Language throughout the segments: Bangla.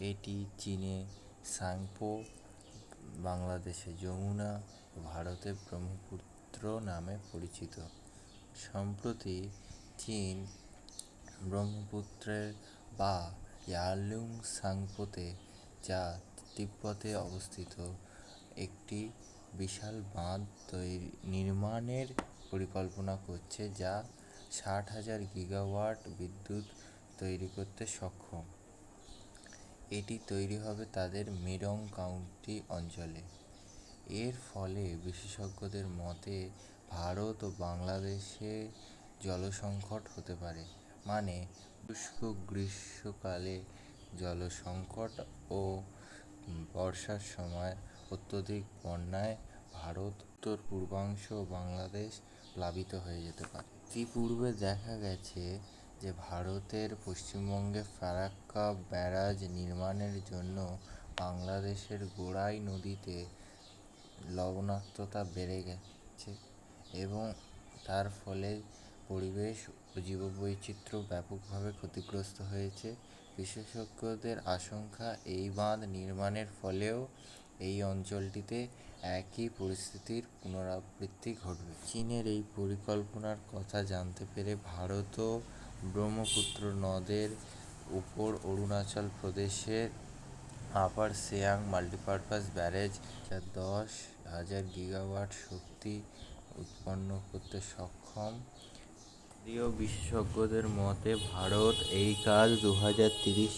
এটি চীনে সাংপো, বাংলাদেশে যমুনা, ভারতে ব্রহ্মপুত্র নামে পরিচিত। সম্প্রতি চীন ব্রহ্মপুত্রের বা ইয়ারলুং সাংপোতে যা তিব্বতে অবস্থিত একটি বিশাল বাঁধ তৈরি নির্মাণের পরিকল্পনা করছে যা ষাট হাজার গিগাওয়াট বিদ্যুৎ তৈরি করতে সক্ষম। এটি তৈরি হবে তাদের মেডং কাউন্টি অঞ্চলে। এর ফলে বিশেষজ্ঞদের মতে, ভারত ও বাংলাদেশে জলসংকট হতে পারে মানে শুষ্ক গ্রীষ্মকালে জলসংকট ও বর্ষার সময় অত্যধিক বন্যায় ভারত উত্তর, পূর্বাংশ বাংলাদেশ প্লাবিত হয়ে যেতে পারে। ইতিপূর্বে দেখা গেছে যে ভারতের পশ্চিমবঙ্গে ফারাক্কা ব্যারাজ নির্মাণের জন্য বাংলাদেশের গোড়াই নদীতে লবণাক্ততা বেড়ে গেছে এবং তার ফলে পরিবেশ ও জীববৈচিত্র্য ব্যাপকভাবে ক্ষতিগ্রস্ত হয়েছে। বিশেষজ্ঞদের আশঙ্কা এই বাঁধ নির্মাণের ফলেও এই অঞ্চলটিতে একই পরিস্থিতির পুনরাবৃত্তি ঘটবে। চীনের এই পরিকল্পনার কথা জানতে পেরে ভারতও ব্রহ্মপুত্র নদের উপর অরুণাচল প্রদেশের আপার সিয়াং মাল্টিপারপাস ব্যারেজ যা দশ হাজার গিগাওয়াট শক্তি উৎপন্ন করতে সক্ষম। যদিও বিশেষজ্ঞদের মতে, ভারত এই কাজ দু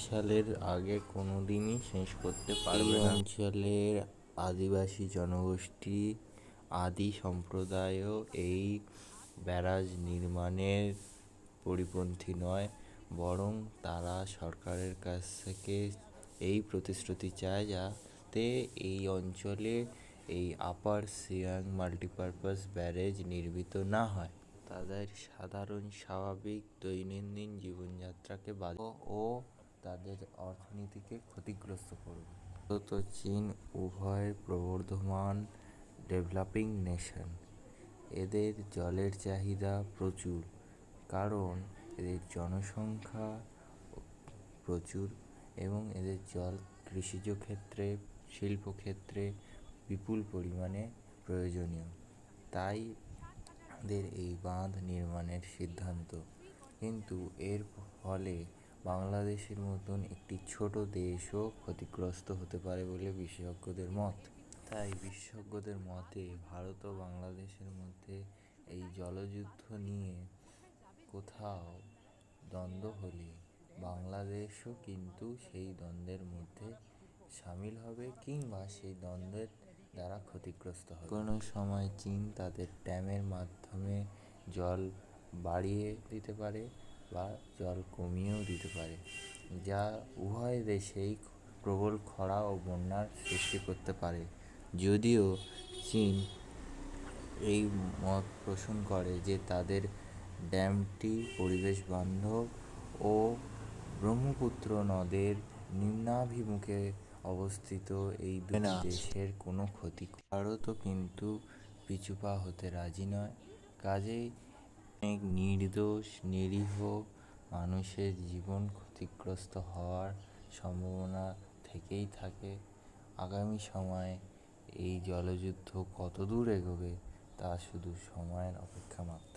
সালের আগে কোনো দিনই শেষ করতে পারবে না। অঞ্চলের আদিবাসী জনগোষ্ঠী, আদি সম্প্রদায়ও এই ব্যারাজ নির্মাণের পরিপন্থী নয়, বরং তারা সরকারের কাছ থেকে এই প্রতিশ্রুতি চায় যাতে এই অঞ্চলে এই আপার সিয়াং মাল্টিপারপাস ব্যারেজ নির্মিত না হয়। তাদের সাধারণ স্বাভাবিক দৈনন্দিন জীবনযাত্রাকে বাধা ও তাদের অর্থনীতিকে ক্ষতিগ্রস্ত করবে। ও চীন উভয় প্রবর্ধমান ডেভেলপিং নেশন। এদের জলের চাহিদা প্রচুর। কারণ এদের জনসংখ্যা প্রচুর এবং এদের জল কৃষিজ ক্ষেত্রে, শিল্পক্ষেত্রে বিপুল পরিমাণে প্রয়োজনীয়। তাই এদের এই বাঁধ নির্মাণের সিদ্ধান্ত। কিন্তু এর ফলে বাংলাদেশের মতন একটি ছোট দেশও ক্ষতিগ্রস্ত হতে পারে বলে বিশেষজ্ঞদের মত। তাই বিশেষজ্ঞদের মতে, ভারত ও বাংলাদেশের মধ্যে এই জলযুদ্ধ নিয়ে কোথাও দ্বন্দ্ব হলে বাংলাদেশও কিন্তু সেই দ্বন্দ্বের মধ্যে সামিল হবে কিংবা সেই দ্বন্দ্বের দ্বারা ক্ষতিগ্রস্ত হবে। কোনো সময় চীন তাদের ড্যামের মাধ্যমে জল বাড়িয়ে দিতে পারে বা জল কমিয়েও দিতে পারে, যা উভয় দেশেই প্রবল খরা ও বন্যার সৃষ্টি করতে পারে। যদিও চীন এই মত পোষণ করে যে তাদের ড্যামটি পরিবেশ বান্ধব ও ব্রহ্মপুত্র নদের নিম্নাভিমুখে অবস্থিত এই দুই দেশের কোনো ক্ষতি ভারতও কিন্তু পিছুপা হতে রাজি নয়। কাজেই অনেক নির্দোষ নিরীহ মানুষের জীবন ক্ষতিগ্রস্ত হওয়ার সম্ভাবনা থেকেই থাকে। আগামী সময়ে এই জলযুদ্ধ কত দূর এগোবে তা শুধু সময়ের অপেক্ষা মাত্র।